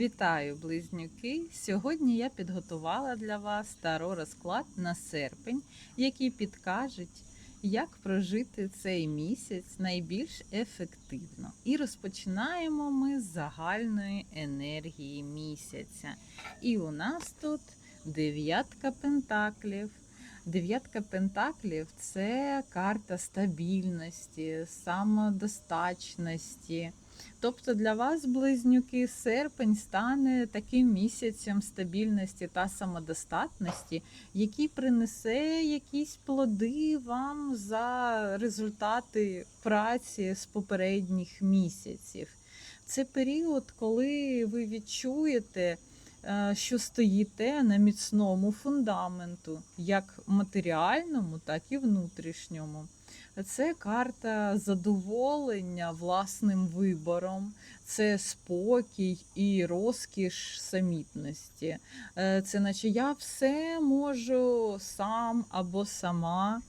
Вітаю, близнюки! Сьогодні я підготувала для вас таро розклад на серпень, який підкажуть, як прожити цей місяць найбільш ефективно. І розпочинаємо ми з загальної енергії місяця. І у нас тут дев'ятка пентаклів. Дев'ятка пентаклів це карта стабільності, самодостачності. Тобто для вас, близнюки, серпень стане таким місяцем стабільності та самодостатності, який принесе якісь плоди вам за результати праці з попередніх місяців. Це період, коли ви відчуєте, е, що стоїте на міцному фундаменту, як матеріальному, так і внутрішньому. Це карта задоволення власним вибором, це спокій і розкіш самітності. Е, Це наче я все можу сам або сама.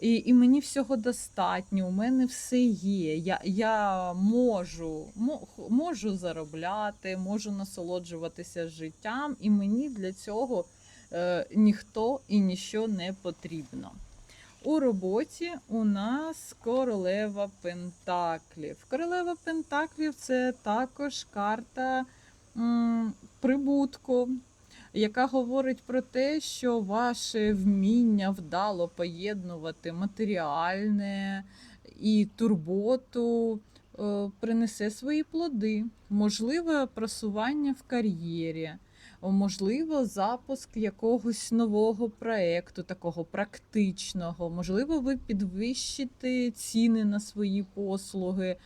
І, і мені всього достатньо, у мене все є. Я, я можу, можу заробляти, можу насолоджуватися життям, і мені для цього е, ніхто і ніщо не потрібно. У роботі у нас королева Пентаклів. Королева Пентаклів це також карта м, прибутку, яка говорить про те, що ваше вміння вдало поєднувати матеріальне і турботу е, принесе свої плоди, можливе просування в кар'єрі можливо, запуск якогось нового проекту, такого практичного. Можливо, ви підвищите ціни на свої послуги.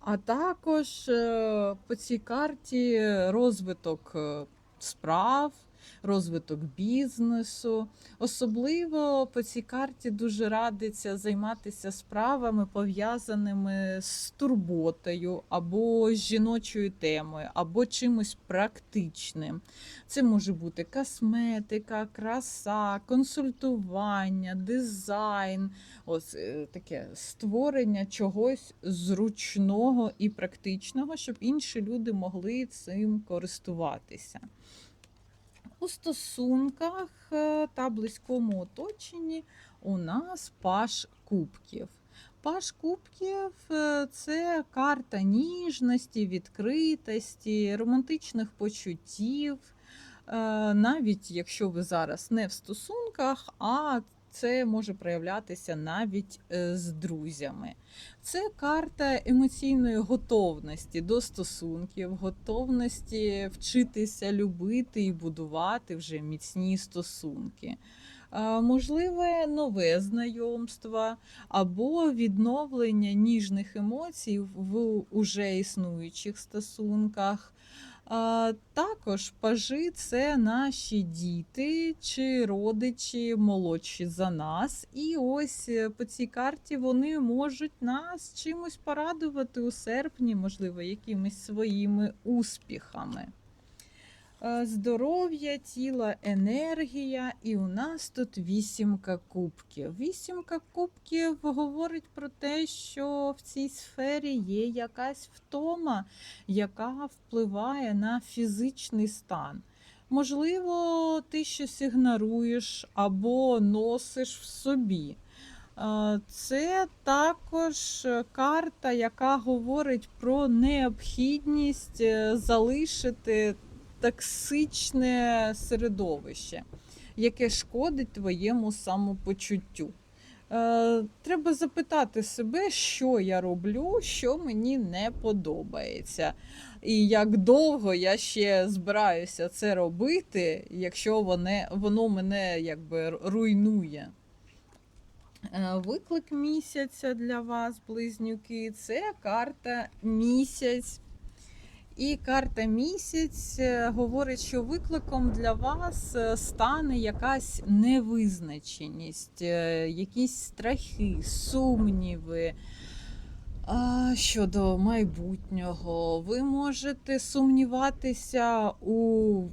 А також е, по цій карті розвиток е, справ, розвиток бізнесу. Особливо по цій карті дуже радиться займатися справами, пов'язаними з турботою або з жіночою темою, або чимось практичним. Це може бути косметика, краса, консультування, дизайн, ось е, таке створення чогось зручного і практичного, щоб інші люди могли цим користуватися. У стосунках е, та близькому оточенні у нас паш кубків. Паш кубків е, це карта ніжності, відкритості, романтичних почуттів. Е, Навіть якщо ви зараз не в стосунках, а це може проявлятися навіть е, з друзями. Це карта емоційної готовності до стосунків, готовності вчитися любити і будувати вже міцні стосунки. Можливе нове знайомство або відновлення ніжних емоцій в уже існуючих стосунках. Також пажи це наші діти чи родичі молодші за нас. І ось е, по цій карті вони можуть нас чимось порадувати у серпні, можливо, якимись своїми успіхами. Е, Здоров'я, тіла, енергія, і у нас тут вісімка кубків. Вісімка кубків говорить про те, що в цій сфері є якась втома, яка впливає на фізичний стан. Можливо, ти щось ігноруєш або носиш в собі. Е, Це також карта, яка говорить про необхідність е, залишити токсичне середовище, яке шкодить твоєму самопочуттю. Е, Треба запитати себе, що я роблю, що мені не подобається. І як довго я ще збираюся це робити, якщо воно, воно мене якби руйнує. Е, Виклик місяця для вас, близнюки, це карта місяць. І карта місяць е, говорить, що викликом для вас е, стане якась невизначеність, е, якісь страхи, сумніви щодо майбутнього. Ви можете сумніватися у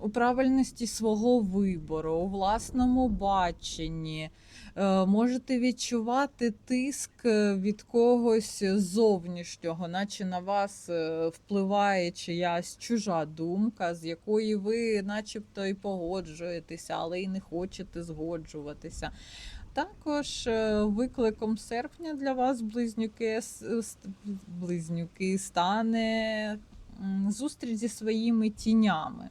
у правильності свого вибору, у власному баченні. Е, Можете відчувати тиск е, від когось зовнішнього, наче на вас е, впливає чиясь чужа думка, з якої ви начебто і погоджуєтеся, але і не хочете згоджуватися. Також викликом серпня для вас близнюки, близнюки стане зустріч зі своїми тінями.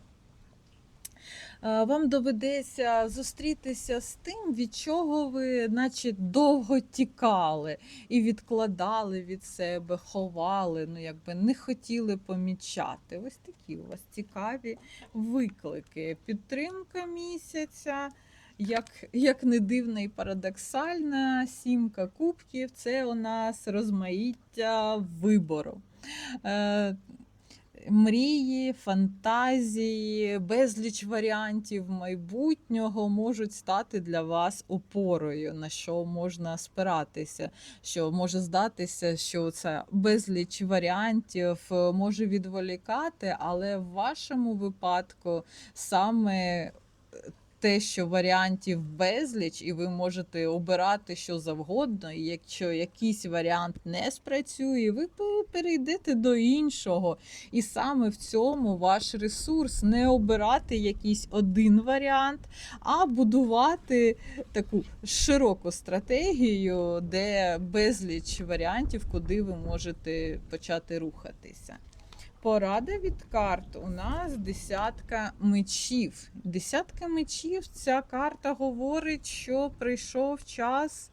Е, Вам доведеться зустрітися з тим, від чого ви, наче, довго тікали і відкладали від себе, ховали, ну якби не хотіли помічати. Ось такі у вас цікаві виклики. Підтримка місяця. Як, як не дивно і парадоксально, сімка кубків це у нас розмаїття вибору. Е, мрії, фантазії, безліч варіантів майбутнього можуть стати для вас опорою, на що можна спиратися. Що може здатися, що це безліч варіантів може відволікати, але в вашому випадку саме. Те, що варіантів безліч, і ви можете обирати що завгодно, і якщо якийсь варіант не спрацює, ви перейдете до іншого. І саме в цьому ваш ресурс не обирати якийсь один варіант, а будувати таку широку стратегію, де безліч варіантів, куди ви можете почати рухатися. Порада від карт у нас десятка мечів. Десятка мечів ця карта говорить, що прийшов час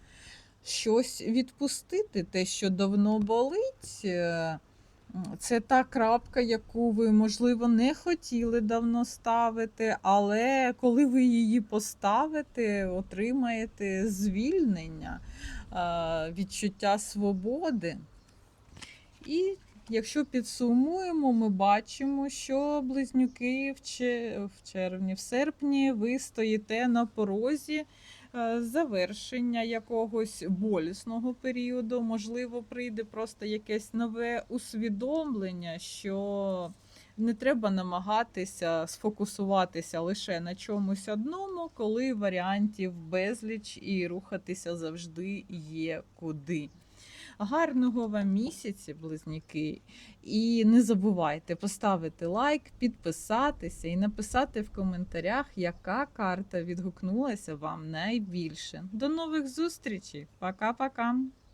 щось відпустити, те, що давно болить. Е, Це та крапка, яку ви, можливо, не хотіли давно ставити, але коли ви її поставите, отримаєте звільнення, е, відчуття свободи. І якщо підсумуємо, ми бачимо, що близнюки в че- в червні, в серпні ви стоїте на порозі е, завершення якогось болісного періоду. Можливо, прийде просто якесь нове усвідомлення, що не треба намагатися сфокусуватися лише на чомусь одному, коли варіантів безліч і рухатися завжди є куди. Гарного вам місяця, близнюки. І не забувайте поставити лайк, підписатися і написати в коментарях, яка карта відгукнулася вам найбільше. До нових зустрічей. Пока-пока.